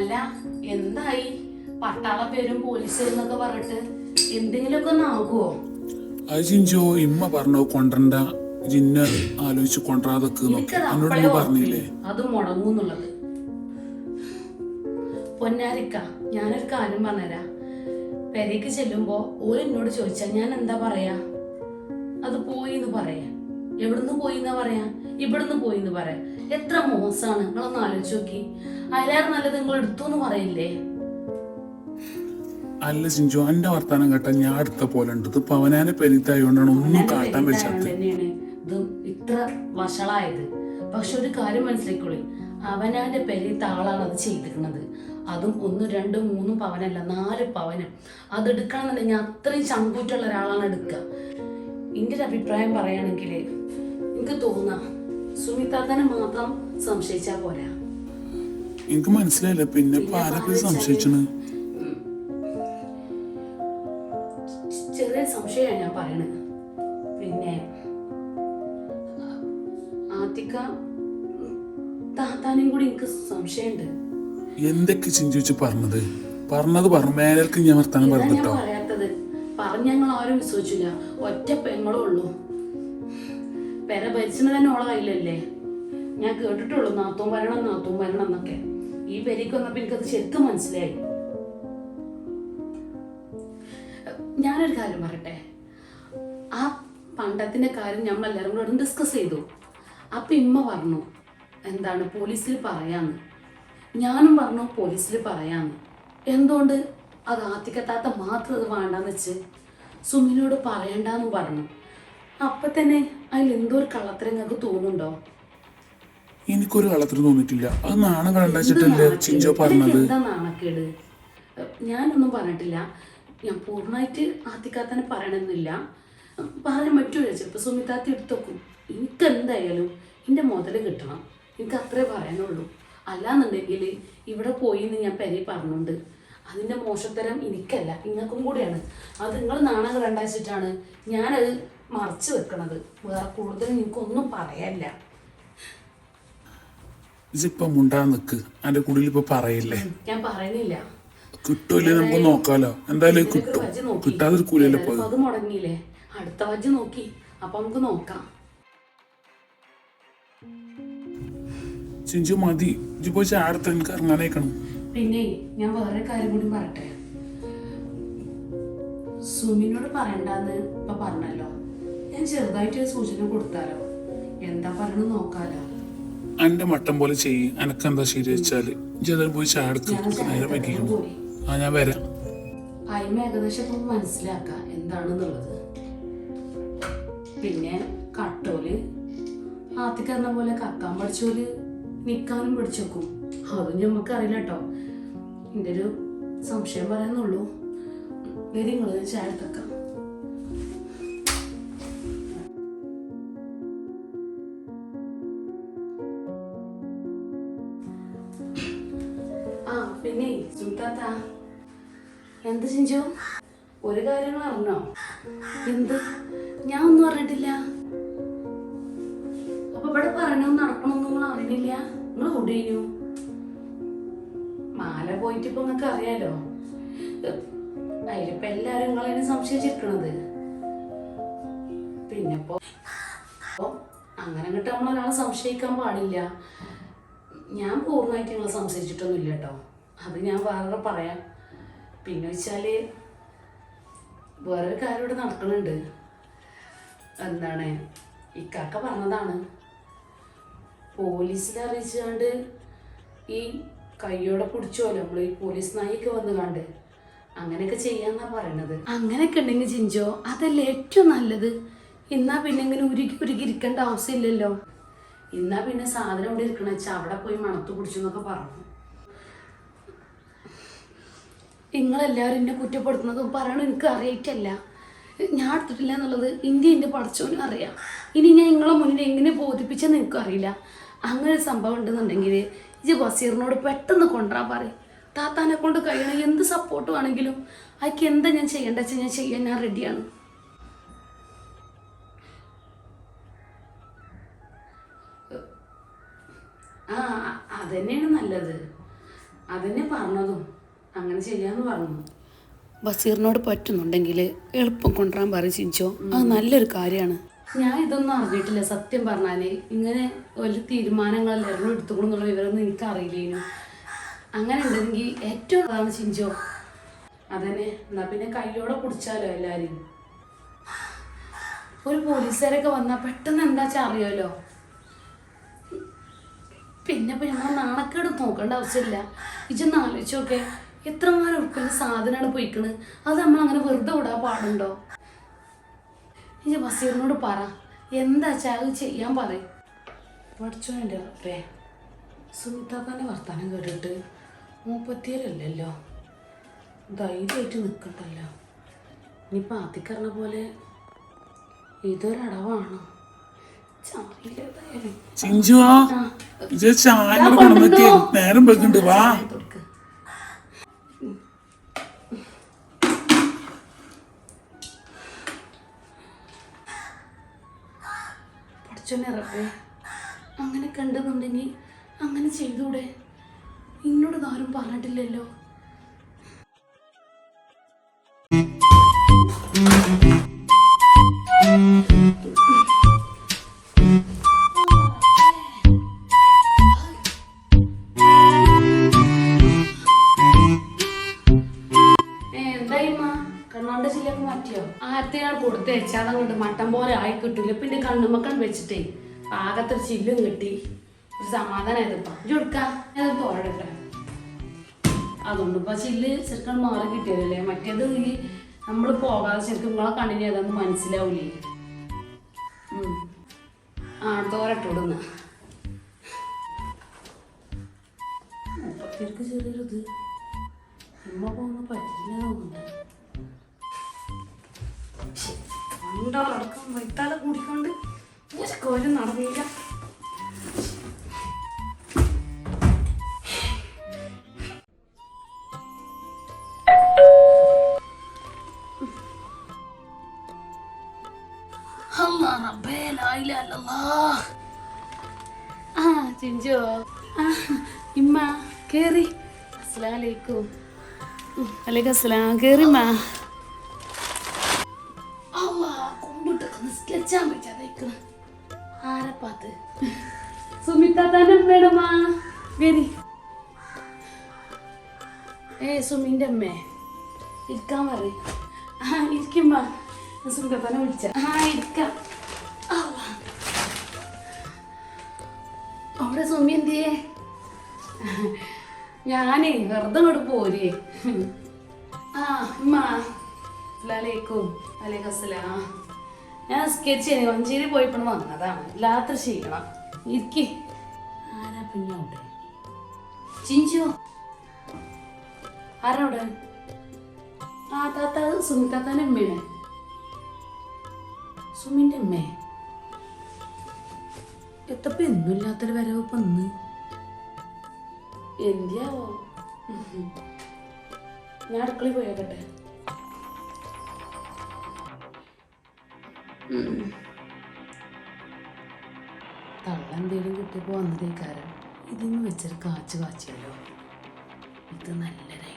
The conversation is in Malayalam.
അല്ല എന്തായി? പട്ടാള പേരും പോലീസ് എന്നൊക്കെ പറഞ്ഞിട്ട് എന്തെങ്കിലുമൊക്കെ ഒന്ന് ആകുമോ അത് ഇമ്മ പറഞ്ഞു കൊണ്ടണ്ട ജിന്ന ആലോചിച്ച് കൊണ്ടാതൊക്കെ പറഞ്ഞില്ലേ? അത് മുടങ്ങുന്നുള്ളത് പൊന്നാരിക്ക ഞാനൊരു കാര്യം പറഞ്ഞുതരാം. പെരേക്ക് ചെല്ലുമ്പോ ഓര് എന്നോട് ചോദിച്ചാ ഞാൻ എന്താ പറയാ? അത് പോയി എന്ന് പറയാ. എവിടുന്ന് പോയി എന്നാ പറയാ? ഇവിടുന്ന് പോയി എന്ന് പറയാ. എത്ര മോശമാണ്. നിങ്ങളൊന്ന് ആലോചിച്ച് നോക്കി. അതിലേറെ നല്ലത് നിങ്ങൾ എടുത്തു എന്ന് പറയില്ലേ? അല്ല ചിഞ്ചു എന്റെ വർത്താനം കേട്ടാ ഞാൻ അടുത്ത പോലെ ഉണ്ട്. ഇത് പവനാനെ പെരുത്തായോണ്ടാണ് ഒന്നും കാട്ടാൻ വെച്ചാത്ത. തന്നെയാണ്. ഇത് ഇത്ര വഷളായത്. പക്ഷെ ഒരു കാര്യം മനസ്സിലാക്കോളി അവനാന്റെ പെരുത്ത ആളാണ് അത് ചെയ്തിരിക്കുന്നത്. അതും ഒന്നും രണ്ടും മൂന്നും പവനല്ല നാല് പവനം. അത് എടുക്കണമെന്നുണ്ടെങ്കിൽ അത്രയും ചങ്കൂറ്റുള്ള ഒരാളാണ് എടുക്കുക. എന്റെ ഒരു അഭിപ്രായം പറയുകയാണെങ്കിൽ എനിക്ക് തോന്നാം. സുമിതാത്തനെ മാത്രം പോരാ. എനിക്ക് മനസ്സിലായില്ല പിന്നെ ആരൊക്കെ സംശയിച്ചത് ചെറിയ സംശയമാണ് ഞാൻ പറയണത് പിന്നെ ആത്തിക്ക കൂടി എനിക്ക് സംശയമുണ്ട്. എന്തൊക്കെ പറഞ്ഞത്? പറഞ്ഞത് പറഞ്ഞു മേലേക്ക് ഞാൻ വർത്താനം പറഞ്ഞിട്ടോ പറയാത്തത്. പറഞ്ഞ ഞങ്ങൾ ആരും വിശ്വസിച്ചില്ല. ഒറ്റ പെങ്ങളേ ഉള്ളൂ. പെര ഭരിച്ചത് തന്നെ ഓളെ കയ്യിലല്ലേ? ഞാൻ കേട്ടിട്ടുള്ളൂ നാത്തൂൻ വരണം നാത്തൂൻ വരണം എന്നൊക്കെ. ഈ പെരയ്ക്ക് വന്നപ്പോ എനിക്കത് ശരിക്കും മനസ്സിലായി. ഞാനൊരു കാര്യം പറയട്ടെ? ആ പണ്ടത്തിന്റെ കാര്യം നമ്മൾ എല്ലാവരും കൂടെ ഡിസ്കസ് ചെയ്തു. അപ്പൊ ഇമ്മ പറഞ്ഞു എന്താണ് പോലീസിൽ പറയാന്ന്? ഞാനും പറഞ്ഞു പോലീസിൽ പറയാന്ന്. എന്തുകൊണ്ട്? അത് ആത്തിക്കത്താത്ത മാത്രം അത് വേണ്ടാന്ന് വെച്ച് സുമിനോട് പറയണ്ടെന്നും പറഞ്ഞു. അപ്പൊ തന്നെ അതിൽ എന്തോ ഒരു കള്ളത്തരം നിങ്ങൾക്ക് തോന്നുന്നുണ്ടോ? എനിക്കൊരു കള്ളത്തരം തോന്നിയിട്ടില്ല. അത് നാണം കണ്ടാച്ചിട്ടല്ലേ ചിഞ്ചോ പറഞ്ഞത്? എന്താ നാണക്കേട്? ഞാനൊന്നും പറഞ്ഞിട്ടില്ല. ഞാൻ പൂർണമായിട്ട് ആദ്യക്കാത്തന്നെ പറയണമെന്നില്ല പറയാൻ പറ്റൂല. ചിലപ്പോൾ സുമിതാത്തി എടുത്തോക്കും എനിക്ക് എന്തായാലും എന്റെ മുതൽ കിട്ടണം. എനിക്ക് അത്രേ പറയാനുള്ളൂ. അല്ലാന്നുണ്ടെങ്കിൽ ഇവിടെ പോയി എന്ന് ഞാൻ പെരി പറഞ്ഞുണ്ട് അതിന്റെ മോശത്തരം എനിക്കല്ല നിങ്ങൾക്കും കൂടിയാണ്. അത് നിങ്ങൾ നാണം കണ്ടാച്ചിട്ടാണ് ഞാനത് മറച്ചു വെക്കണത്. വേറെ കൂടുതൽ എനിക്കൊന്നും പറയല്ല മുണ്ടാ നിക്ക്. എന്റെ കുടിയിൽ ഇപ്പൊ പറയില്ലേ? ഞാൻ പറയുന്നില്ല. നമുക്ക് നോക്കാലോ. എന്തായാലും ഇതിനൊക്കെ കിട്ടും. വജ്ജ് നോക്കി. കിട്ടാതിരിക്കൂലല്ലോ ഇപ്പൊ അത് മുടങ്ങിയില്ലേ? അടുത്ത വജ്ജ് നോക്കി. അപ്പൊ നമുക്ക് നോക്കാം. ചിഞ്ചു മതി. ഇജ്ജ് പോയി ചാടത്ത് എനിക്ക് ഇറങ്ങാനേക്കണം പിന്നെ ഞാൻ വേറെ കാര്യം കൂടി പറയട്ടെ? സുമിനോട് പറയണ്ടെന്ന് ഇപ്പൊ പറഞ്ഞല്ലോ. ഞാൻ ചെറുതായിട്ട് സൂചന കൊടുത്താലോ? എന്താ പറയണ നോക്കാലോ. എന്റെ മട്ടം പോലെ ചെയ്യും. എന്താ ശരി വെച്ചാൽ? ഏതായാലും പോയി ഞാൻ നേരെ പോയി. ആ ഞാൻ വരാം. അയിമ ഏകദേശം ഇപ്പം മനസ്സിലാക്കാം എന്താണെന്നുള്ളത്. പിന്നെ കട്ടോൽ. ആത്തിക്കറിന പോലെ കക്കാൻ പഠിച്ചോൽ നിക്കാനും പഠിച്ചേക്കും. അതും ഞമ്മക്ക് അറിയില്ല കേട്ടോ എന്റെ ഒരു സംശയം പറയാന്നുള്ളൂ വരി പിന്നെ സുൽത്താത്ത എന്ത് ചിഞ്ചു ഒരു കാര്യങ്ങൾ അറിഞ്ഞോ? എന്ത്? ഞാൻ ഒന്നും അറിഞ്ഞിട്ടില്ല. അപ്പൊ ഇവിടെ പറയണോ നടക്കണമെന്ന് നിങ്ങൾ അറിഞ്ഞില്ല? നിങ്ങൾ ഓടിയു മാല പോയിട്ട് ഇപ്പൊ നിങ്ങൾക്ക് അറിയാലോ? അതിലിപ്പോ എല്ലാരും നിങ്ങളതിനെ സംശയിച്ചിരിക്കണത്. പിന്നെപ്പോ അങ്ങനെ കിട്ടാൻ നമ്മളൊരാളെ സംശയിക്കാൻ പാടില്ല. ഞാൻ പൂർണമായിട്ട് നിങ്ങളെ സംശയിച്ചിട്ടൊന്നുമില്ല കേട്ടോ. അത് ഞാൻ വേറെ പറയാം. പിന്നെ വെച്ചാൽ വേറൊരു കാര്യം ഇവിടെ നടക്കുന്നുണ്ട് എന്താണ്? ഇക്കാക്ക പറഞ്ഞതാണ്. പോലീസിൽ അറിയിച്ചുകൊണ്ട് ഈ കയ്യോടെ പിടിച്ചോലോ? നമ്മൾ ഈ പോലീസ് നായിക്ക് വന്ന് കണ്ട്. അങ്ങനെയൊക്കെ ചെയ്യാന്നാ പറയണത്. അങ്ങനെയൊക്കെ ഉണ്ടെങ്കിൽ ചിഞ്ചോ അതല്ലേ ഏറ്റവും നല്ലത്? എന്നാ പിന്നെ ഇങ്ങനെ ഉരുകി ഉരുകി ഇരിക്കേണ്ട ആവശ്യമില്ലല്ലോ. എന്നാ പിന്നെ സാധനം ഇവിടെ ഇരിക്കണ? വെച്ചാൽ അവിടെ പോയി മണത്ത് പിടിച്ചു എന്നൊക്കെ പറഞ്ഞു. നിങ്ങളെല്ലാവരും എന്നെ കുറ്റപ്പെടുത്തുന്നതും പറയണത് എനിക്ക് അറിയിട്ടല്ല ഞാൻ എടുത്തിട്ടില്ല എന്നുള്ളത് ഇന്ത്യ എന്റെ പഠിച്ചോന്ന് അറിയാം. ഇനി ഞാൻ നിങ്ങളെ മുന്നിൽ എങ്ങനെ ബോധിപ്പിച്ചെന്ന് എനിക്കും അറിയില്ല. അങ്ങനെ ഒരു സംഭവം ഉണ്ടെന്നുണ്ടെങ്കിൽ ഇജ് ബസീറിനോട് പെട്ടെന്ന് കൊണ്ടുവരാൻ പറയും. താത്താനെ കൊണ്ട് കഴിയണം. എന്ത് സപ്പോർട്ട് വേണമെങ്കിലും അയക്ക് എന്താ ഞാൻ ചെയ്യേണ്ട വെച്ചാൽ ഞാൻ ചെയ്യാൻ ഞാൻ റെഡിയാണ് ആ അതന്നെയാണ് നല്ലത്. അതന്നെ പറഞ്ഞതും. അങ്ങനെ ചെയ്യാന്ന് പറഞ്ഞു. ബസീറിനോട് പറ്റുന്നുണ്ടെങ്കിൽ എളുപ്പം കൊണ്ടുവരാൻ പറയും ചിഞ്ചോ. അത് നല്ലൊരു കാര്യമാണ്. ഞാൻ ഇതൊന്നും അറിഞ്ഞിട്ടില്ല സത്യം പറഞ്ഞാൽ. ഇങ്ങനെ വലിയ തീരുമാനങ്ങളെല്ലാവരും എടുത്തുകൊണ്ടെന്നുള്ള വിവരമൊന്നും എനിക്ക് അറിയില്ലേനു. അങ്ങനെ ഉണ്ടെങ്കിൽ ഏറ്റവും അതാണ് ചിഞ്ചോ. അതന്നെ എന്നാ പിന്നെ കയ്യോടെ കുടിച്ചാലോ എല്ലാരും ഒരു പോലീസുകാരൊക്കെ വന്നാൽ പെട്ടെന്ന് എന്താ വെച്ചാൽ അറിയാലോ? പിന്നെ പിന്നെ ഞങ്ങൾ നാണക്കേട് നോക്കേണ്ട ആവശ്യമില്ല. ഇജൊന്ന് ആലോചിച്ച് നോക്കെ എത്രമാനം ഉൾക്കുന്ന സാധനമാണ് പോയിക്കണ് അത് നമ്മൾ അങ്ങനെ വെറുതെ വിടാൻ പാടുണ്ടോ? ഇനി ബസീറിനോട് പറ. എന്താ വെച്ചാൽ അത് ചെയ്യാൻ പറയും പഠിച്ചോ എന്റെ റബ്ബേ സുമിതാക്കാന്റെ വർത്താനം കേട്ടിട്ട് മൂപ്പത്തിയല്ലല്ലോ ധൈര്യമായിട്ട് നിൽക്കണ്ടല്ലോ ഇനിയിപ്പോൾ ആദ്യക്കറിഞ്ഞ പോലെ ഇതൊരടവാണ്. നേരം വെക്കുന്നുണ്ട് വാ. കൊടുക്ക്. പഠിച്ചോനെ റബ്ബേ അങ്ങനെ കണ്ടെന്നുണ്ടെങ്കിൽ അങ്ങനെ ചെയ്തൂടെ എന്നോട് ആരും പറഞ്ഞിട്ടില്ലല്ലോ കണ്ണാണ്ട ചില്ലൊക്കെ മാറ്റിയോ? ആർത്തിനാൾ കൊടുത്തേച്ച് അതങ്ങോട്ട് മട്ടം പോലെ ആയി കിട്ടൂല. പിന്നെ കണ്ണുമക്കൾ വെച്ചിട്ടേ. ആകത്തൊരു ചില്ലും കിട്ടി. ഒരു സമാധാനമായതിപ്പ അതുകൊണ്ട് ഇപ്പൊ ചില്ല് ശരിക്കും മാറി കിട്ടിയതല്ലേ? മറ്റേത് ഈ നമ്മൾ പോകാതെ ശരിക്കും നിങ്ങളെ കണ്ണിന് ഏതാന്ന് മനസ്സിലാവൂലേ. ആ തോരട്ടോടുന്ന ചെറിയൊരു ഇത് അമ്മ പോകുന്ന പറ്റില്ല തോന്നുന്നുണ്ട്. രണ്ടാളടക്കം വൈത്താലെ കൂടിക്കൊണ്ട് ഒരു കോലും നടന്നില്ല. ചിഞ്ചോ. ഇമ്മ കേറി. അസ്സലാമലൈക്കും വലൈക്കും അസ്സലാം. കേറിമ്മ നിസ്കരിച്ചാൻ പറ്റാതേക്കണ ആരപ്പാത്ത് സുമിത്ത തന്നെ വേണമാ വരി. ഏ സുമിന്റെ അമ്മേ. ഇരിക്കാൻ പറയും ആ ഇരിക്കുമ്പോ സുമിത്ത തന്നെ വിളിച്ച. ആ ഇരിക്കാം. അവിടെ സുമി എന്തിയേ? ഞാനേ വെറുതെ ഇങ്ങോട്ട് പോരേ. ആ ഉമ്മ. അസ്സലാമലൈക്കും വലൈക്കും അസ്സലാം. ഞാൻ സ്കെച്ച് വഞ്ചേരി പോയപ്പോൾ വന്നതാണ് രാത്രി ചെയ്യണം ഇരിക്കി. ആരാ പിന്നെ അവിടെ? ചിഞ്ചു. ആരാ അവിടെ? ആ താത്ത സുമി താത്താന്റെ അമ്മയാണ്. സുമിന്റെ അമ്മേ. എത്തപ്പോ എന്നുമില്ലാത്തൊരു വരവ് ഇപ്പൊ ഇന്ന്. എന്തിയാവോ? ഞാൻ അടുക്കളയിൽ പോയോക്കട്ടെ തള്ള എന്തേലും കിട്ടിയപ്പോ വന്നതേക്കാരം. ഇതിന്ന് വെച്ചൊരു കാച്ചു കാച്ചിയല്ലോ. ഇത് നല്ലൊരു